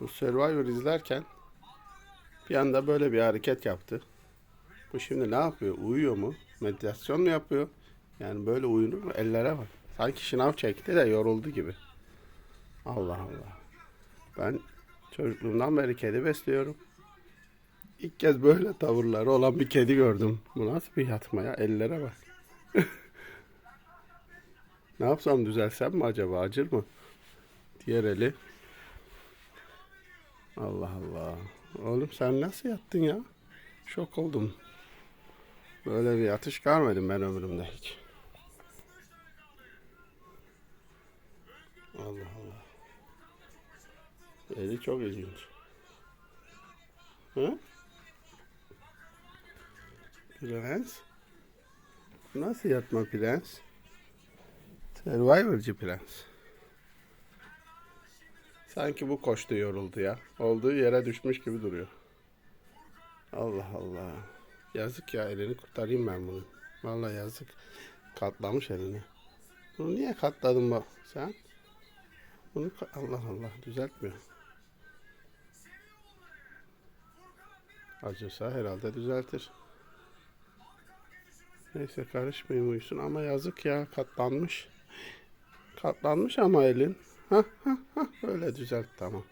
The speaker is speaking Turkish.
Bu Survivor izlerken bir anda böyle bir hareket yaptı. Bu şimdi ne yapıyor? Uyuyor mu? Meditasyon mu yapıyor? Yani böyle uyunur mu? Ellere bak. Sanki şınav çekti de yoruldu gibi. Allah Allah. Ben çocukluğumdan beri kedi besliyorum. İlk kez böyle tavırları olan bir kedi gördüm. Bu nasıl bir yatma ya? Ellere bak. ne yapsam düzelsem mi acaba? Acır mı? Diğer eli. Allah Allah. Oğlum sen nasıl yattın ya? Şok oldum. Böyle bir yatış görmedim ben ömrümde hiç. Allah Allah. Eli çok ilginç. Hı? Prens? Nasıl yatma prens? Survivor'cı prens. Sanki bu koştu yoruldu ya. Olduğu yere düşmüş gibi duruyor. Allah Allah. Yazık ya elini kurtarayım ben bunu. Vallahi yazık. Katlamış elini. Bunu niye katladın bak sen? Bunu Allah Allah düzeltmiyor. Acırsa herhalde düzeltir. Neyse karışmayayım uyusun ama yazık ya katlanmış. Katlanmış ama elin. Ha ha ha böyle düzelt tamam.